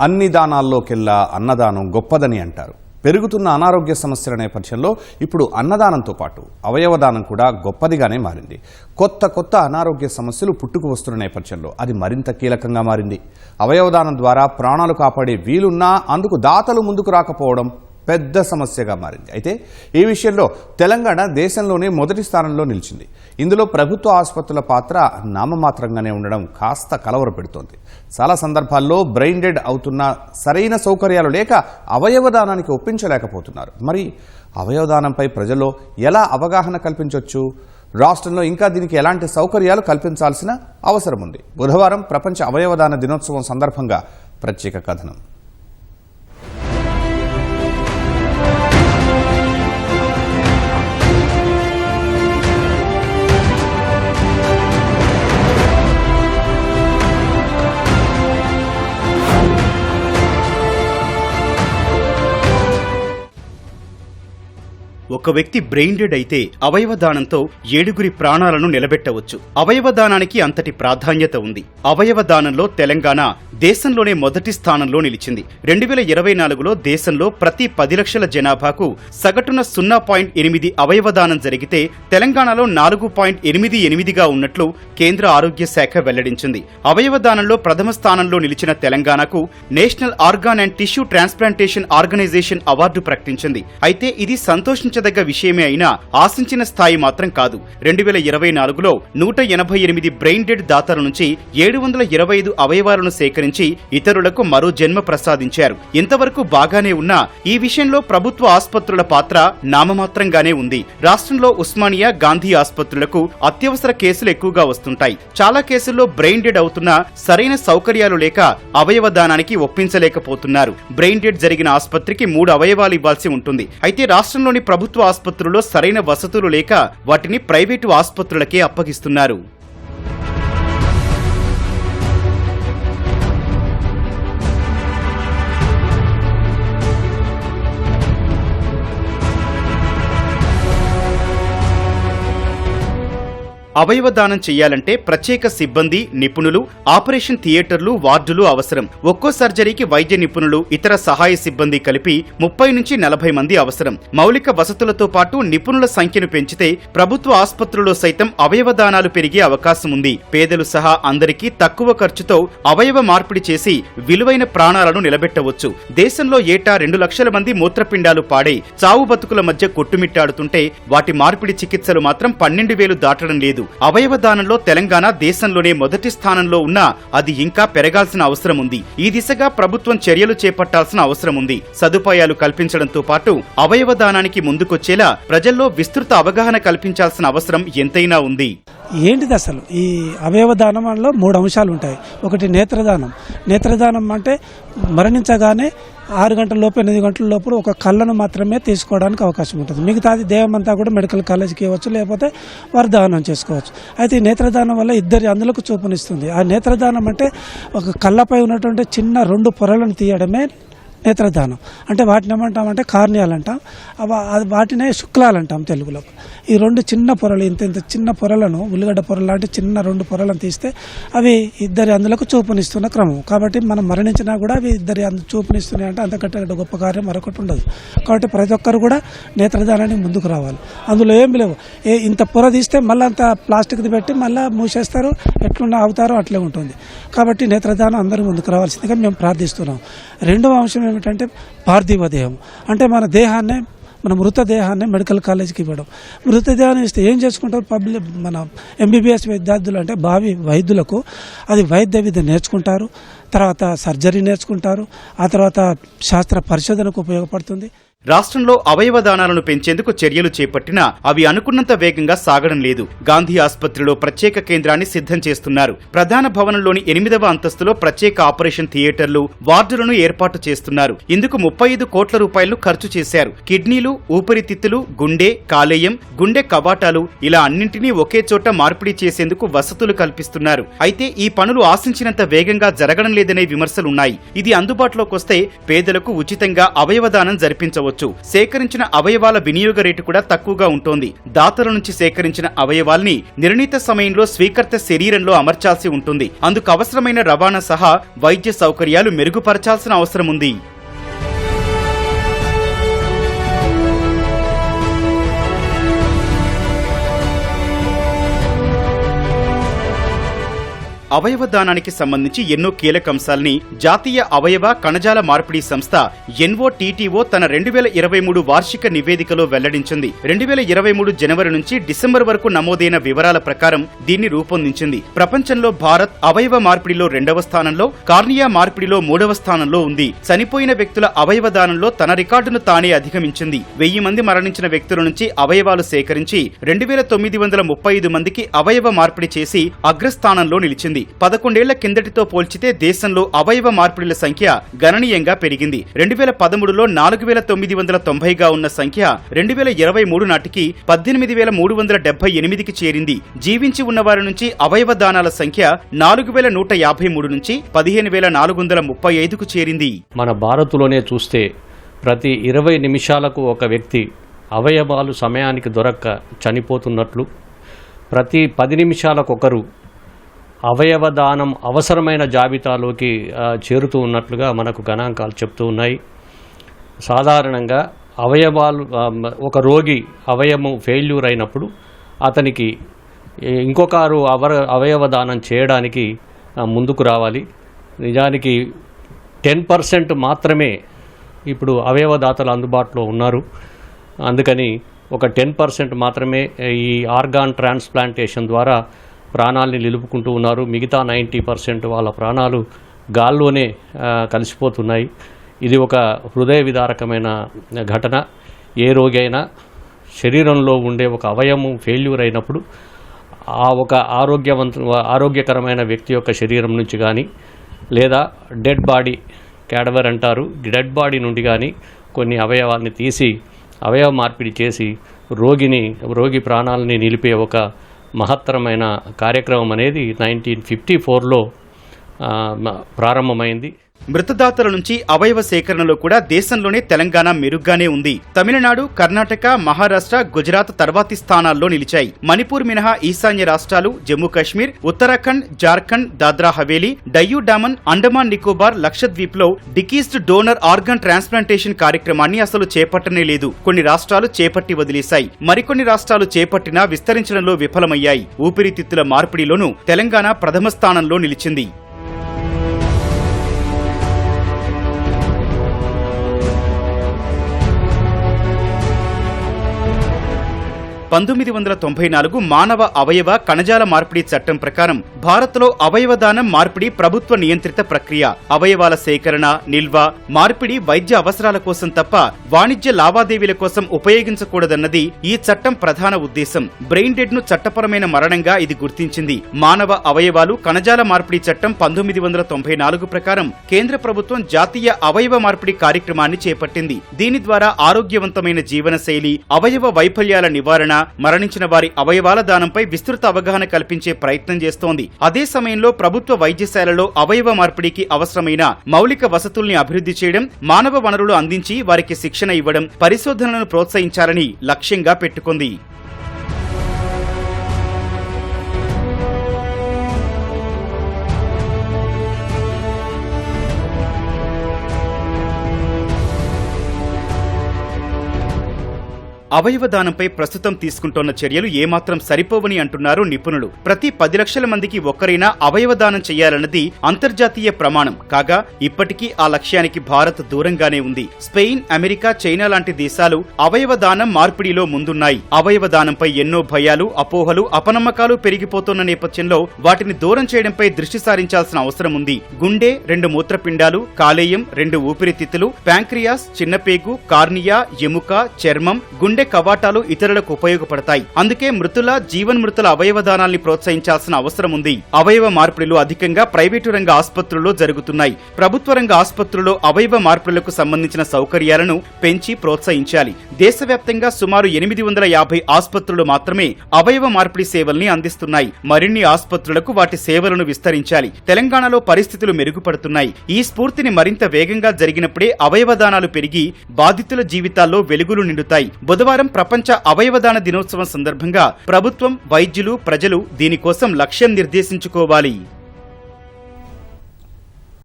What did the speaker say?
అన్ని దానాల్లోకెల్లా అన్నదానం గొప్పదని అంటారు. పెరుగుతున్న అనారోగ్య సమస్యల నేపథ్యంలో ఇప్పుడు అన్నదానంతో పాటు అవయవదానం కూడా గొప్పదిగానే మారింది. కొత్త కొత్త అనారోగ్య సమస్యలు పుట్టుకు వస్తున్న నేపథ్యంలో అది మరింత కీలకంగా మారింది. అవయవదానం ద్వారా ప్రాణాలు కాపాడే వీలున్నా అందుకు దాతలు ముందుకు రాకపోవడం పెద్ద సమస్యగా మారింది. అయితే ఈ విషయంలో తెలంగాణ దేశంలోనే మొదటి స్థానంలో నిలిచింది. ఇందులో ప్రభుత్వ ఆసుపత్రుల పాత్ర నామమాత్రంగానే ఉండడం కాస్త కలవర పెడుతోంది. చాలా సందర్భాల్లో బ్రెయిన్ డెడ్ అవుతున్న సరైన సౌకర్యాలు లేక అవయవదానానికి ఒప్పించలేకపోతున్నారు. మరి అవయవదానంపై ప్రజల్లో ఎలా అవగాహన కల్పించవచ్చు రాష్ట్రంలో ఇంకా దీనికి ఎలాంటి సౌకర్యాలు కల్పించాల్సిన అవసరం ఉంది. బుధవారం ప్రపంచ అవయవదాన దినోత్సవం సందర్భంగా ప్రత్యేక కథనం. ఒక వ్యక్తి బ్రెయిన్ డెడ్ అయితే అవయవ దానంతో ఏడుగురి ప్రాణాలను నిలబెట్టవచ్చు. అవయవ దానానికి అంతటి ప్రాధాన్యత ఉంది. అవయవ దానంలో తెలంగాణ దేశంలోనే మొదటి స్థానంలో నిలిచింది. రెండు వేల ఇరవై నాలుగులో దేశంలో ప్రతి పది లక్షల జనాభాకు సగటున సున్నా పాయింట్ ఎనిమిది అవయవ దానం జరిగితే తెలంగాణలో నాలుగు పాయింట్ ఎనిమిది ఎనిమిదిగా ఉన్నట్లు కేంద్ర ఆరోగ్య శాఖ వెల్లడించింది. అవయవ దానంలో ప్రథమ స్థానంలో నిలిచిన తెలంగాణకు national organ and tissue transplantation organisation award ప్రకటించింది. అయితే ఇది సంతోషించదగ్గ విషయమే అయినా ఆశించిన స్థాయి మాత్రం కాదు. రెండు వేల ఇరవై నాలుగులో నూట ఎనభై ఎనిమిది బ్రెయిన్ డెడ్ దాతల నుంచి ఏడు వందల ఇరవై ఐదు అవయవాలను సేకరించి ఇతరులకు మరో జన్మ ప్రసాదించారు. ఇంతవరకు బాగానే ఉన్నా ఈ విషయంలో ప్రభుత్వ ఆసుపత్రుల పాత్ర నామమాత్రంగానే ఉంది. రాష్ట్రంలో ఉస్మానియా గాంధీ ఆసుపత్రులకు అత్యవసర కేసులు ఎక్కువగా వస్తుంటాయి. చాలా కేసుల్లో బ్రెయిన్ డెడ్ అవుతున్నా సరైన సౌకర్యాలు లేక అవయవ దానానికి ఒప్పించలేకపోతున్నారు. బ్రెయిన్ డెడ్ జరిగిన ఆసుపత్రికి మూడు అవయవాలు ఇవ్వాల్సి ఉంటుంది. అయితే రాష్ట్రంలోని ప్రభుత్వ ఆసుపత్రుల్లో సరైన వసతులు లేక వాటిని ప్రైవేటు ఆసుపత్రులకే అప్పగిస్తున్నారు. అవయవ దానం చేయాలంటే ప్రత్యేక సిబ్బంది నిపుణులు ఆపరేషన్ థియేటర్లు వార్డులు అవసరం. ఒక్కో సర్జరీకి వైద్య నిపుణులు ఇతర సహాయ సిబ్బంది కలిపి ముప్పై నుంచి నలభై మంది అవసరం. మౌలిక వసతులతో పాటు నిపుణుల సంఖ్యను పెంచితే ప్రభుత్వ ఆసుపత్రుల్లో సైతం అవయవ దానాలు పెరిగే అవకాశం ఉంది. పేదలు సహా అందరికీ తక్కువ ఖర్చుతో అవయవ మార్పిడి చేసి విలువైన ప్రాణాలను నిలబెట్టవచ్చు. దేశంలో ఏటా రెండు లక్షల మంది మూత్రపిండాలు పాడై చావు బతుకుల మధ్య కొట్టుమిట్టాడుతుంటే వాటి మార్పిడి చికిత్సలు మాత్రం పన్నెండు వేలు దాటడం లేదు. అవయవదానంలో తెలంగాణ దేశంలోనే మొదటి స్థానంలో ఉన్నా అది ఇంకా పెరగాల్సిన అవసరం ఉంది ఈ దిశగా ప్రభుత్వం చర్యలు చేపట్టాల్సిన అవసరం ఉంది సదుపాయాలు కల్పించడంతో పాటు అవయవదానానికి ముందుకొచ్చేలా ప్రజల్లో విస్తృత అవగాహన కల్పించాల్సిన అవసరం ఎంతైనా ఉంది. ఏంటిది అసలు? ఈ అవయవదానంలో మూడు అంశాలు ఉంటాయి ఒకటి నేత్రదానం. నేత్రదానం అంటే మరణించగానే ఆరు గంటల లోపు ఎనిమిది గంటల లోపు ఒక కళ్ళను మాత్రమే తీసుకోవడానికి అవకాశం ఉంటుంది. మిగతాది దేహం కూడా మెడికల్ కాలేజ్కి ఇవ్వచ్చు లేకపోతే వారు దానం చేసుకోవచ్చు. అయితే ఈ నేత్రదానం వల్ల ఇద్దరి అందులకు చూపునిస్తుంది. ఆ నేత్రదానం అంటే ఒక కళ్ళపై ఉన్నటువంటి చిన్న రెండు పొరలను తీయడమే నేత్రదానం. అంటే వాటిని ఏమంటామంటే కార్నియాలు అంటాం అది వాటినే శుక్లాలు అంటాం తెలుగులో. ఈ రెండు చిన్న పొరలు ఇంత ఇంత చిన్న పొరలను ఉల్లిగడ్డ పొరలు లాంటి చిన్న రెండు పొరలను తీస్తే అవి ఇద్దరి అందులకు చూపునిస్తున్న క్రమం. కాబట్టి మనం మరణించినా కూడా అవి ఇద్దరి అందు చూపునిస్తున్నాయి అంటే అంతకంటే గొప్ప కార్యం మరొకటి ఉండదు. కాబట్టి ప్రతి ఒక్కరు కూడా నేత్రదానానికి ముందుకు రావాలి. అందులో ఏం లేవు. ఏ ఇంత పొర తీస్తే మళ్ళీ అంత ప్లాస్టిక్ది పెట్టి మళ్ళీ మూసేస్తారు. ఎట్లున్నా అవుతారో అట్లే ఉంటుంది. కాబట్టి నేత్రదానం అందరూ ముందుకు రావాల్సిందిగా మేము ప్రార్థిస్తున్నాం. రెండవ అంశం ఏమిటంటే పార్థివ దేహం అంటే మన దేహాన్ని మన మృతదేహాన్ని మెడికల్ కాలేజ్కి ఇవ్వడం. మృతదేహాన్ని ఇస్తే ఏం చేసుకుంటారు పబ్లిక్ మన ఎంబీబీఎస్ విద్యార్థులు అంటే భావి వైద్యులకు అది వైద్య విద్య నేర్చుకుంటారు. తర్వాత సర్జరీ నేర్చుకుంటారు. ఆ తర్వాత శాస్త్ర పరిశోధనకు ఉపయోగపడుతుంది. రాష్ట్రంలో అవయవ దానాలను పెంచేందుకు చర్యలు చేపట్టినా అవి అనుకున్నంత వేగంగా సాగడం లేదు. గాంధీ ఆసుపత్రిలో ప్రత్యేక కేంద్రాన్ని సిద్ధం చేస్తున్నారు. ప్రధాన భవనంలోని ఎనిమిదవ అంతస్తులో ప్రత్యేక ఆపరేషన్ థియేటర్లు వార్డులను ఏర్పాటు చేస్తున్నారు. ఇందుకు ముప్పై ఐదు కోట్ల రూపాయలు ఖర్చు చేశారు. కిడ్నీలు ఊపిరితిత్తులు గుండె కాలేయం గుండె కవాటాలు ఇలా అన్నింటినీ ఒకే చోట మార్పిడి చేసేందుకు వసతులు కల్పిస్తున్నారు. అయితే ఈ పనులు ఆశించినంత వేగంగా జరగడం లేదనే విమర్శలున్నాయి. ఇది అందుబాటులోకి వస్తే పేదలకు ఉచితంగా అవయవదానం జరిపించవచ్చు. నిలబెట్టవచ్చు సేకరించిన అవయవాల వినియోగ రేటు కూడా తక్కువగా ఉంటోంది. దాతల నుంచి సేకరించిన అవయవాల్ని నిర్ణీత సమయంలో స్వీకర్త శరీరంలో అమర్చాల్సి ఉంటుంది. అందుకు అవసరమైన రవాణా సహా వైద్య సౌకర్యాలు మెరుగుపరచాల్సిన అవసరం ఉంది. అవయవ దానానికి సంబంధించి ఎన్నో కీలక అంశాల్ని జాతీయ అవయవ కణజాల మార్పిడి సంస్థ ఎన్ఓటీటీఓ తన రెండు వేల ఇరవై మూడు వార్షిక నివేదికలో వెల్లడించింది. రెండు వేల ఇరవై మూడు జనవరి నుంచి డిసెంబర్ వరకు నమోదైన వివరాల ప్రకారం దీన్ని రూపొందించింది. ప్రపంచంలో భారత్ అవయవ మార్పిడిలో రెండవ స్థానంలో కార్నియా మార్పిడిలో మూడవ స్థానంలో ఉంది. చనిపోయిన వ్యక్తుల అవయవ దానంలో తన రికార్డును తానే అధిగమించింది. వెయ్యి మంది మరణించిన వ్యక్తుల నుంచి అవయవాలు సేకరించి రెండు వేల తొమ్మిది వందల ముప్పై ఐదు మందికి అవయవ మార్పిడి చేసి అగ్రస్థానంలో నిలిచింది. పదకొండేళ్ళ కిందటితో పోల్చితే దేశంలో అవయవ మార్పిడిల సంఖ్య గణనీయంగా పెరిగింది. రెండు వేల పదమూడులో నాలుగు వేల తొమ్మిది వందల తొంభైగా ఉన్న సంఖ్య రెండు వేల ఇరవై మూడు నాటికి పద్దెనిమిది వేల మూడు వందల డెబ్బై ఎనిమిదికి చేరింది. జీవించి ఉన్నవారి నుంచి అవయవ దానాల సంఖ్య నాలుగు వేల నూట యాభై మూడు నుంచి పదిహేను వేల నాలుగు వందల ముప్పై ఐదుకు చేరింది. మన భారత్లోనే చూస్తే ప్రతి ఇరవై నిమిషాలకు ఒక వ్యక్తి అవయవాలు సమయానికి దొరక్క చనిపోతున్నట్లు ప్రతి పది నిమిషాలకు ఒకరు అవయవ దానం అవసరమైన జాబితాలోకి చేరుతూ ఉన్నట్లుగా మనకు గణాంకాలు చెప్తూ ఉన్నాయి. సాధారణంగా అవయవాలు ఒక రోగి అవయవం ఫెయిల్యూర్ అయినప్పుడు అతనికి ఇంకొకరు అవర అవయవ దానం చేయడానికి ముందుకు రావాలి. నిజానికి టెన్ పర్సెంట్ మాత్రమే ఇప్పుడు అవయవదాతలు అందుబాటులో ఉన్నారు. అందుకని ఒక టెన్ పర్సెంట్ మాత్రమే ఈ ఆర్గాన్ ట్రాన్స్ప్లాంటేషన్ ద్వారా ప్రాణాలని నిలుపుకుంటూ ఉన్నారు. మిగతా నైంటీ పర్సెంట్ వాళ్ళ ప్రాణాలు గాల్లోనే కలిసిపోతున్నాయి. ఇది ఒక హృదయ విదారకమైన ఘటన. ఏ రోగి అయినా శరీరంలో ఉండే ఒక అవయవం ఫెయిల్యూర్ అయినప్పుడు ఆ ఒక ఆరోగ్యవంత ఆరోగ్యకరమైన వ్యక్తి యొక్క శరీరం నుంచి కానీ లేదా డెడ్ బాడీ క్యాడవర్ అంటారు. డెడ్ బాడీ నుండి కానీ కొన్ని అవయవాల్ని తీసి అవయవ మార్పిడి చేసి రోగిని రోగి ప్రాణాలని నిలిపే ఒక మహత్తరమైన కార్యక్రమం అనేది నైన్టీన్ ఫిఫ్టీ ఫోర్లో ప్రారంభమైంది. మృతదాతల నుంచి అవయవ సేకరణలో కూడా దేశంలోనే తెలంగాణ మెరుగ్గానే ఉంది. తమిళనాడు కర్ణాటక మహారాష్ట్ర గుజరాత్ తర్వాతి స్థానాల్లో నిలిచాయి. మణిపూర్ మినహా ఈశాన్య రాష్ట్రాలు జమ్మూ కాశ్మీర్ ఉత్తరాఖండ్ జార్ఖండ్ దాద్రా హవేలీ డయ్యూ డామన్ అండమాన్ నికోబార్ లక్షద్వీప్లో డికీస్డ్ డోనర్ ఆర్గన్ ట్రాన్స్ప్లాంటేషన్ కార్యక్రమాన్ని అసలు చేపట్టనే లేదు. కొన్ని రాష్ట్రాలు చేపట్టి వదిలేశాయి. మరికొన్ని రాష్ట్రాలు చేపట్టినా విస్తరించడంలో విఫలమయ్యాయి. ఊపిరితిత్తుల మార్పిడిలోనూ తెలంగాణ ప్రథమ స్థానంలో నిలిచింది. పంతొమ్మిది వందల తొంభై నాలుగు మానవ అవయవ కణజాల మార్పిడి చట్టం ప్రకారం భారత్లో అవయవదానం మార్పిడి ప్రభుత్వ నియంత్రిత ప్రక్రియ. అవయవాల సేకరణ నిల్వ మార్పిడి వైద్య అవసరాల కోసం తప్ప వాణిజ్య లావాదేవీల కోసం ఉపయోగించకూడదన్నది ఈ చట్టం ప్రధాన ఉద్దేశం. బ్రెయిన్ డెడ్ను చట్టపరమైన మరణంగా ఇది గుర్తించింది. మానవ అవయవాలు కణజాల మార్పిడి చట్టం పంతొమ్మిది వందల తొంభై నాలుగు ప్రకారం కేంద్ర ప్రభుత్వం జాతీయ అవయవ మార్పిడి కార్యక్రమాన్ని చేపట్టింది. దీని ద్వారా ఆరోగ్యవంతమైన జీవనశైలి అవయవ వైఫల్యాల నివారణ మరణించిన వారి అవయవాల దానంపై విస్తృత అవగాహన కల్పించే ప్రయత్నం చేస్తోంది. అదే సమయంలో ప్రభుత్వ వైద్యశాలలో అవయవ మార్పిడికి అవసరమైన మౌలిక వసతుల్ని అభివృద్ధి చేయడం మానవ వనరులు అందించి వారికి శిక్షణ ఇవ్వడం పరిశోధనలను ప్రోత్సహించాలని లక్ష్యంగా పెట్టుకుంది. అవయవ దానంపై ప్రస్తుతం తీసుకుంటోన్న చర్యలు ఏమాత్రం సరిపోవని అంటున్నారు నిపుణులు. ప్రతి పది లక్షల మందికి ఒక్కరైనా అవయవదానం చేయాలన్నది అంతర్జాతీయ ప్రమాణం. కాగా ఇప్పటికీ ఆ లక్ష్యానికి భారత్ దూరంగానే ఉంది. స్పెయిన్ అమెరికా చైనా లాంటి దేశాలు అవయవదానం మార్పిడిలో ముందున్నాయి. అవయవ దానంపై ఎన్నో భయాలు అపోహలు అపనమ్మకాలు పెరిగిపోతున్న నేపథ్యంలో వాటిని దూరం చేయడంపై దృష్టి సారించాల్సిన అవసరం ఉంది. గుండె రెండు మూత్రపిండాలు కాలేయం రెండు ఊపిరితిత్తులు ప్యాంక్రియాస్ చిన్నపేగు కార్నియా ఎముక చర్మం గుండె కవాటాలు ఇతరులకు ఉపయోగపడతాయి. అందుకే మృతుల జీవన్మృతుల అవయవదానాల్ని ప్రోత్సహించాల్సిన అవసరం ఉంది. అవయవ మార్పిడులు అధికంగా ప్రైవేటు రంగ ఆసుపత్రుల్లో జరుగుతున్నాయి. ప్రభుత్వ రంగ ఆసుపత్రుల్లో అవయవ మార్పిడులకు సంబంధించిన సౌకర్యాలను పెంచి ప్రోత్సహించాలి. దేశవ్యాప్తంగా సుమారు ఎనిమిది వందల యాభై ఆసుపత్రులు మాత్రమే అవయవ మార్పిడి సేవల్ని అందిస్తున్నాయి. మరిన్ని ఆసుపత్రులకు వాటి సేవలను విస్తరించాలి. తెలంగాణలో పరిస్థితులు మెరుగుపడుతున్నాయి. ఈ స్ఫూర్తిని మరింత వేగంగా జరిగినప్పుడే అవయవదానాలు పెరిగి బాధితుల జీవితాల్లో వెలుగులు నిండుతాయి. బుధవారం ప్రపంచ అవయవదాన దినోత్సవం సందర్భంగా ప్రభుత్వం వైద్యులు ప్రజలు దీనికోసం లక్ష్యం నిర్దేశించుకోవాలి.